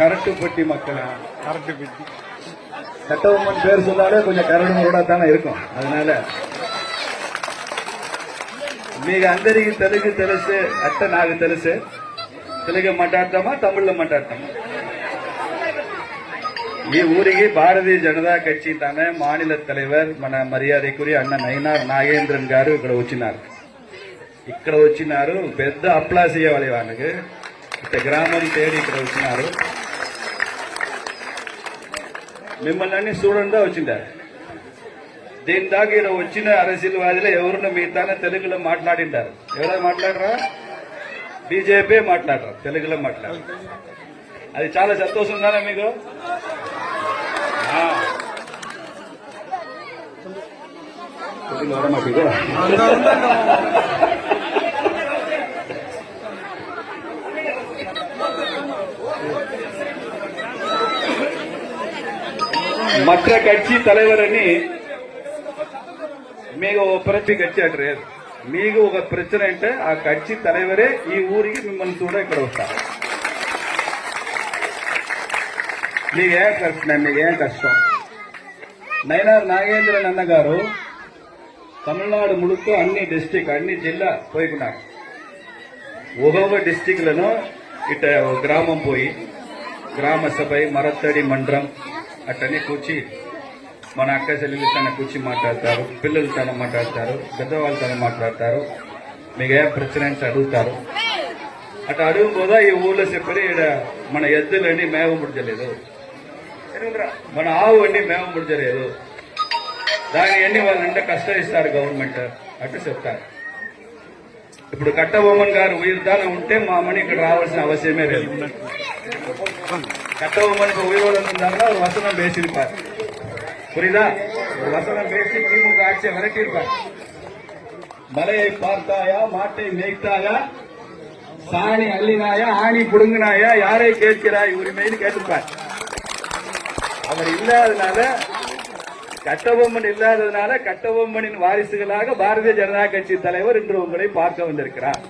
கரட்டுப்பட்டி மக்களா கரட்டுப்பட்டி சட்டபொம்மன் பேர் சொன்னாலே கொஞ்சம் கரடுமுரடா தானே இருக்கும் அதனால మీకు అందరికీ తెలుగు తెలుసు అట్ట నాకు తెలుసు తెలుగు మాట్లాడతామా తమిళ్లో మాట్లాడతామా ఈ ఊరికి భారతీయ జనతా కట్చి తన మానిల తలైవర్ మన మర్యాదకురి అన్న నైనార్ నాగేంద్రన్ గారు ఇక్కడ వచ్చినారు ఇక్కడ వచ్చినారు పెద్ద అప్లాస్ ఇవ్వాలి వాళ్ళకి గ్రామం తేడి ఇక్కడ వచ్చినారు మిమ్మల్ని అన్ని చూడండి వచ్చిండారు దీని దాకా ఈడ వచ్చిన అరసిల్వాదిలో ఎవరున్న మిగతానే తెలుగులో మాట్లాడింటారు ఎవరైనా మాట్లాడరా? బీజేపీ మాట్లాడరు? తెలుగులో మాట్లాడరు? అది చాలా సంతోషం ఉందా మీకు. తెలుగులో వరా మాకు ఇది? மற்ற கட்சி తలవరని మీకు ఒక ప్రతి గచ్చి అడ్రస్. మీకు ఒక ప్రశ్న అంటే ఆ కచ్చి తలవరే? ఈ ఊరికి మిమ్మల్ని చూడ ఇక్కడ వస్తారు ఏం కష్టం మీకేం కష్టం? నైనార్ నాగేంద్రన్ అన్నగారు తమిళనాడు ముడుతూ అన్ని డిస్టిక్ అన్ని జిల్లా పోయికున్నారు. ఒక్కొక్క డిస్టిక్లను ఇట్ట గ్రామం పోయి గ్రామ సభ మరత్తడి మండలం అట్లనే కూర్చి మన అక్క చెల్లెలు తన కూర్చి మాట్లాడతారు పిల్లలు తన మాట్లాడతారు పెద్దవాళ్ళు తన మాట్లాడతారు మీకు ఏ ప్రశ్న అడుగుతారు. అటు అడుగు పోదా ఈ ఊళ్ళో చెప్పి ఇక్కడ మన ఎద్దులన్నీ మేవ ముడిచలేదు. మన ఆవు అన్ని మేవ ముడిచలేదు. దాని అన్ని వాళ్ళంటే కష్టం ఇస్తారు గవర్నమెంట్ అట్టు చెప్తారు. ఇప్పుడు కట్టబొమ్మన్ గారు ఉయిర్దాన ఉంటే మా అమ్మని ఇక్కడ రావాల్సిన అవసరమే లేదు. கட்டபொம்மனுக்கு உயிரோடு இருந்தாங்கன்னா ஒரு வசனம் பேசியிருப்பார். புரியுதா? ஒரு வசனம் பேசி திமுக ஆட்சியை விரட்டியிருப்பார். மலையை பார்த்தாயா மாட்டை மேய்த்தாயா சாணி அள்ளினாயா ஆணி புடுங்கினாயா யாரை கேட்கிறாய் உரிமைன்னு கேட்டிருப்பார். அவர் இல்லாதனால கட்டபொம்மன் இல்லாததுனால கட்டபொம்மனின் வாரிசுகளாக பாரதிய ஜனதா கட்சி தலைவர் இன்று உங்களை பார்க்க வந்திருக்கிறார்.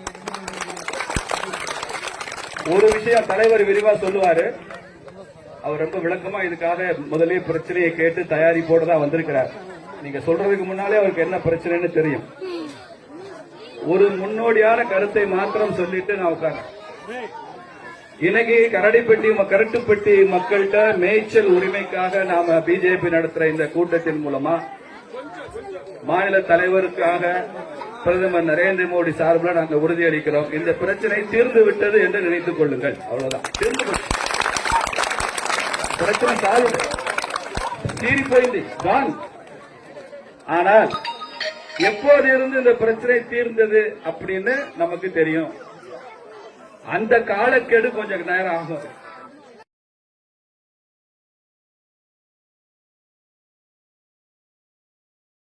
ஒரு விஷயம் தலைவர் விரிவா சொல்லுவாரு. அவர் ரொம்ப விளக்கமா இதுக்காக முதலே பிரச்சனையை கேட்டு தயாரிப்போடு தான் வந்திருக்கிறார். நீங்க சொல்றதுக்கு முன்னாலே அவருக்கு என்ன பிரச்சனைன்னு தெரியும். ஒரு முன்னோடியான கருத்தை மாத்திரம் சொல்லிட்டு நான் உட்கார இன்னைக்கு கரடிப்பட்டி ம- கரட்டுப்பட்டி மக்கள்கிட்ட மேய்ச்சல் உரிமைக்காக நாம பிஜேபி நடத்துற இந்த கூட்டத்தின் மூலமா மாநில தலைவருக்காக பிரதமர் நரேந்திர மோடி சார்பில் நாங்கள் உறுதியளிக்கிறோம். இந்த பிரச்சனை தீர்ந்து விட்டது என்று நினைத்துக் கொள்ளுங்கள். அவ்வளவுதான். தீர்ந்து பிரச்சனை சால்வ் தீரிப்போయింది தான் ஆனால் எப்போது இருந்து இந்த பிரச்சனை தீர்ந்தது அப்படின்னு நமக்கு தெரியும். அந்த காலக்கெடு கொஞ்சம் நேரம் ஆகும்.